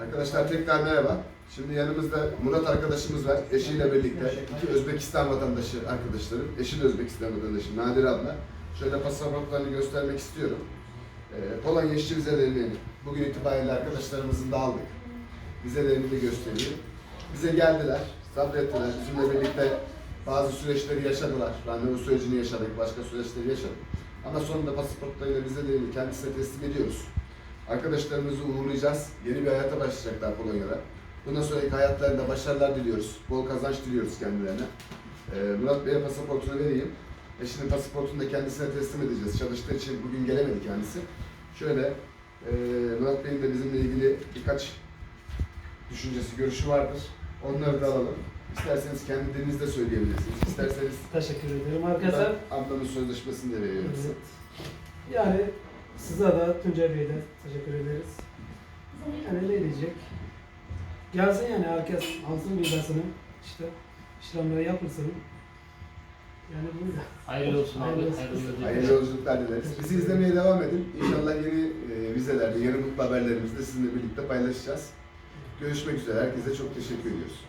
Arkadaşlar tekrar merhaba. Şimdi yanımızda Murat arkadaşımız var. Eşiyle birlikte iki Özbekistan vatandaşı arkadaşlarım. Eşi de Özbekistan vatandaşı Nadir abla. Şöyle pasaportlarını göstermek istiyorum. Ee, Polonya işçi vizelerini bugün itibariyle arkadaşlarımızın da aldık. Vizelerini de göstereyim. Bize geldiler, sabrettiler. Bizimle birlikte bazı süreçleri yaşadılar. Randevu sürecini yaşadık, başka süreçleri yaşadık. Ama sonunda pasaportlarıyla vizelerini kendisine teslim ediyoruz. Arkadaşlarımızı uğurlayacağız. Yeni bir hayata başlayacaklar Polonya'da. Bundan sonraki hayatlarında başarılar diliyoruz. Bol kazanç diliyoruz kendilerine. Ee, Murat Bey'e pasaportunu vereyim. Eşinin pasaportunu da kendisine teslim edeceğiz. Çalıştığı için bugün gelemedi kendisi. Şöyle, e, Murat Bey'in de bizimle ilgili birkaç düşüncesi, görüşü vardır. Onları da alalım. İsterseniz kendi dilinizde söyleyebilirsiniz. İsterseniz Teşekkür ederim arkadaşlar. ablamın sözleşmesini de veriyorum size. Evet. Yani size de Tuncay Bey'e de teşekkür ederiz. Yani ne diyecek? Gelsin yani herkes alsın vizasını. İşte işlemler yapılsın. Yani bu Hayırlı olsun abi. Hayırlı olsun. Hayırlı yolculuklar. Hayırlı yolculuklar dileriz. Bizi izlemeye devam edin. İnşallah yeni e, vizelerde, yeni mutlu haberlerimizde sizinle birlikte paylaşacağız. Görüşmek üzere. Herkese çok teşekkür ediyoruz.